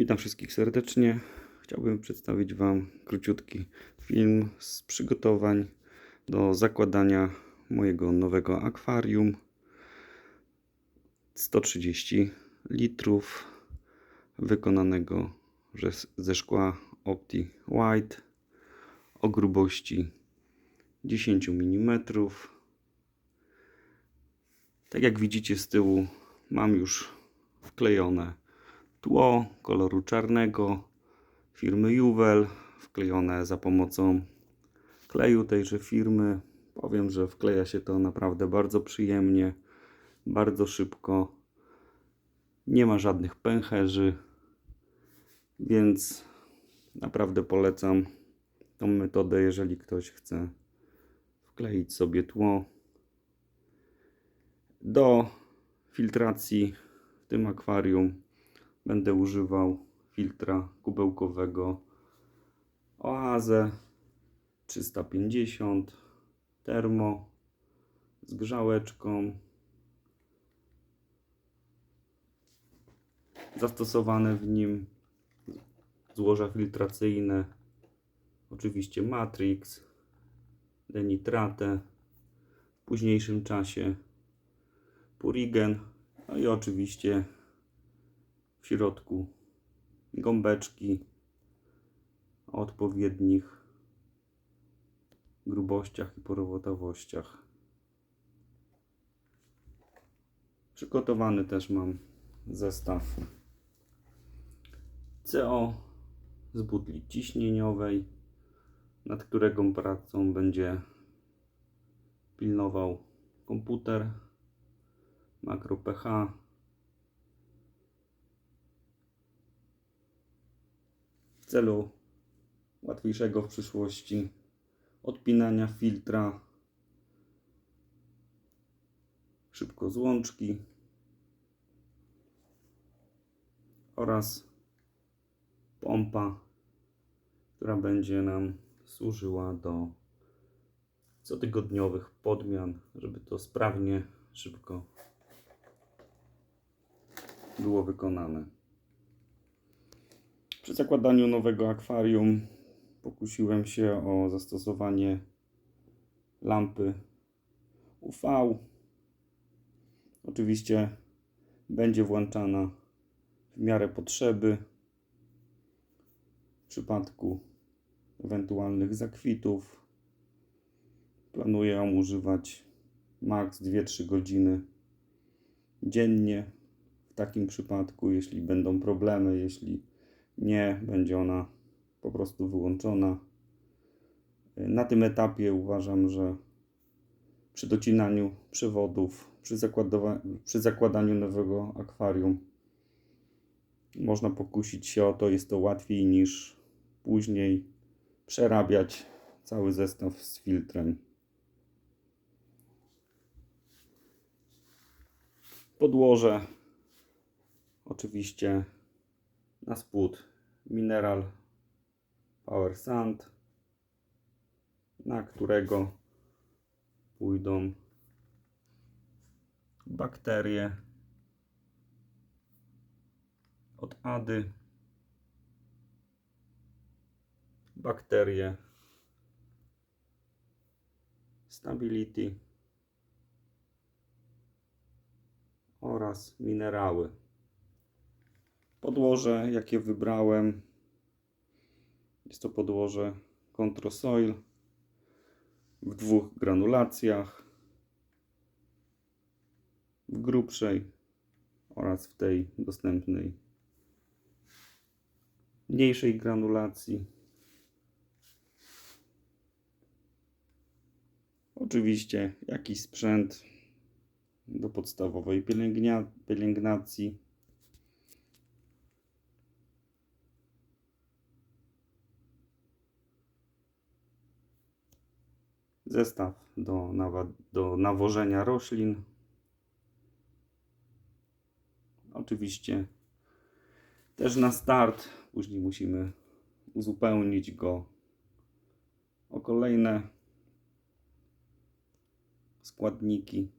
Witam wszystkich serdecznie. Chciałbym przedstawić Wam króciutki film z przygotowań do zakładania mojego nowego akwarium. 130 litrów wykonanego ze- szkła Opti White o grubości 10 mm. Tak jak widzicie z tyłu mam już wklejone tło koloru czarnego firmy Juwel wklejone za pomocą kleju tejże firmy. Powiem, że wkleja się to naprawdę bardzo przyjemnie, bardzo szybko. Nie ma żadnych pęcherzy, więc naprawdę polecam tą metodę, jeżeli ktoś chce wkleić sobie tło. Do filtracji w tym akwarium będę używał filtra kubełkowego Oazę 350 termo z grzałeczką. Zastosowane w nim złoża filtracyjne, oczywiście Matrix, Denitratę, w późniejszym czasie Purigen, no i oczywiście w środku gąbeczki o odpowiednich grubościach i porowatowościach. Przygotowany też mam zestaw CO z butli ciśnieniowej, nad którego pracą będzie pilnował komputer makro pH celu łatwiejszego w przyszłości odpinania filtra szybko złączki oraz pompa, która będzie nam służyła do cotygodniowych podmian, żeby to sprawnie, szybko było wykonane. Przy zakładaniu nowego akwarium pokusiłem się o zastosowanie lampy UV. Oczywiście będzie włączana w miarę potrzeby. W przypadku ewentualnych zakwitów planuję ją używać maks 2-3 godziny dziennie. W takim przypadku, jeśli będą problemy, jeśli nie, będzie ona po prostu wyłączona. Na tym etapie uważam, że przy docinaniu przewodów, przy, przy zakładaniu nowego akwarium, można pokusić się o to, jest to łatwiej niż później przerabiać cały zestaw z filtrem. Podłoże oczywiście na spód mineral power sand, na którego pójdą bakterie od Ady, bakterie Stability oraz minerały. Podłoże, jakie wybrałem, jest to podłoże Controsoil w dwóch granulacjach, w grubszej oraz w tej dostępnej mniejszej granulacji. Oczywiście jakiś sprzęt do podstawowej pielęgnacji. Zestaw do, do nawożenia roślin. Oczywiście też na start, później musimy uzupełnić go o kolejne składniki.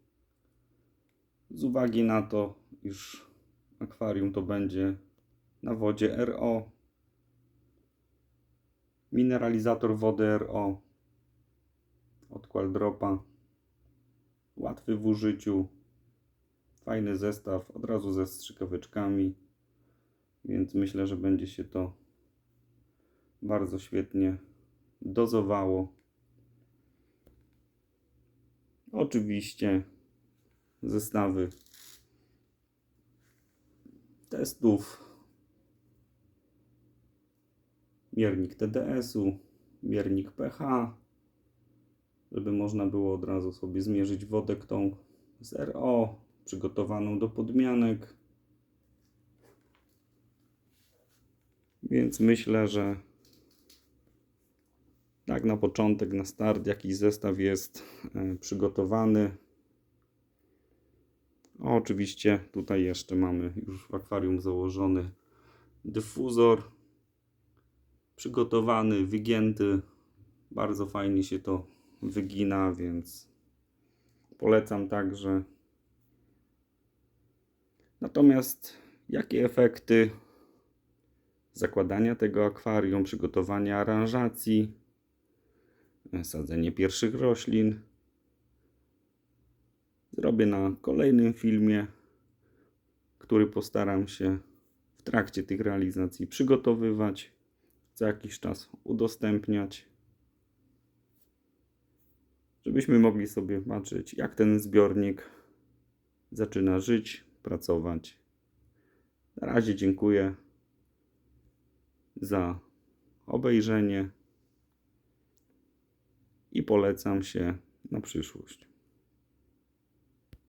Z uwagi na to, iż akwarium to będzie na wodzie RO, mineralizator wody RO od Qualdropa, łatwy w użyciu, fajny zestaw, od razu ze strzykaweczkami, więc myślę, że będzie się to bardzo świetnie dozowało. Oczywiście zestawy testów. Miernik TDS-u, miernik pH, żeby można było od razu sobie zmierzyć wodę tą z RO, przygotowaną do podmianek. Więc myślę, że tak na początek, na start, jakiś zestaw jest e, przygotowany. O, oczywiście tutaj jeszcze mamy już w akwarium założony dyfuzor przygotowany, wygięty. Bardzo fajnie się to wygina, więc polecam także. Natomiast jakie efekty zakładania tego akwarium, przygotowania aranżacji, sadzenie pierwszych roślin zrobię na kolejnym filmie, który postaram się w trakcie tych realizacji przygotowywać, co jakiś czas udostępniać, żebyśmy mogli sobie patrzeć, jak ten zbiornik zaczyna żyć, pracować. Na razie dziękuję za obejrzenie i polecam się na przyszłość.